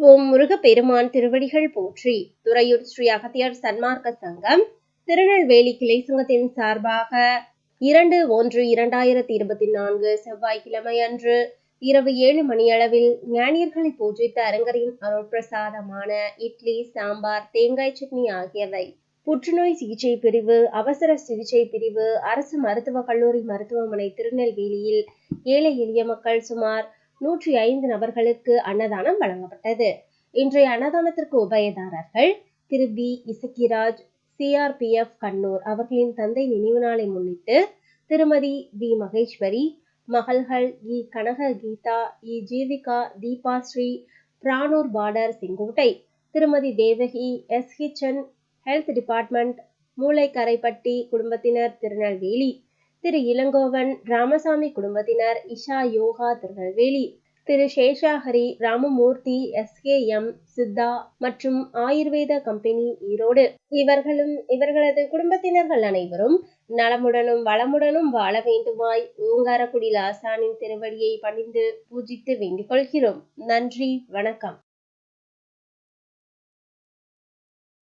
ஓம் முருகப்பெருமான் திருவடிகள் போற்றி. துறையூர் ஸ்ரீ அகத்தியர் சன்மார்க்க சங்கம் திருநெல்வேலி கிளை சங்கத்தின் சார்பாக இரண்டு ஒன்று இரண்டாயிரத்தி இருபத்தி நான்கு செவ்வாய்க்கிழமை அன்று இரவு ஏழு மணியளவில் ஞானியர்களை பூஜித்த அரங்கரின் அருட்பிரசாதமான இட்லி சாம்பார் தேங்காய் சட்னி ஆகியவை. புற்றுநோய் சிகிச்சை பிரிவு அவசர சிகிச்சை பிரிவு அரசு மருத்துவக் கல்லூரி மருத்துவமனை திருநெல்வேலியில் ஏழை எளிய மக்கள் சுமார் நூற்றி ஐந்து நபர்களுக்கு அன்னதானம் வழங்கப்பட்டது. இன்றைய அன்னதானத்திற்கு உபயதாரர்கள் திரு பி. இசக்கிராஜ் சிஆர்பிஎஃப் கண்ணூர் அவர்களின் தந்தை நினைவு நாளை முன்னிட்டு திருமதி வி. மகேஸ்வரி மகள்கள் E. Kanaka Geetha E. Jeevika Deepa Sri Piranur border Sengottai Thirumathi Devaki S. ஹிச்சன் health department Moolaikaraipatti குடும்பத்தினர் திருநெல்வேலி திரு இளங்கோவன் ராமசாமி குடும்பத்தினர் இஷா யோகா திருநெல்வேலி திரு சேஷாஹரி ராமமூர்த்தி எஸ்கேஎம் சித்தா மற்றும் ஆயுர்வேத கம்பெனி ஈரோடு. இவர்களும் இவர்களது குடும்பத்தினர்கள் அனைவரும் நலமுடனும் வளமுடனும் வாழ வேண்டுமாய் ஓங்காரக்குடி லாசானின் திருவடியை பணிந்து பூஜித்து வேண்டிக் கொள்கிறோம். நன்றி வணக்கம்.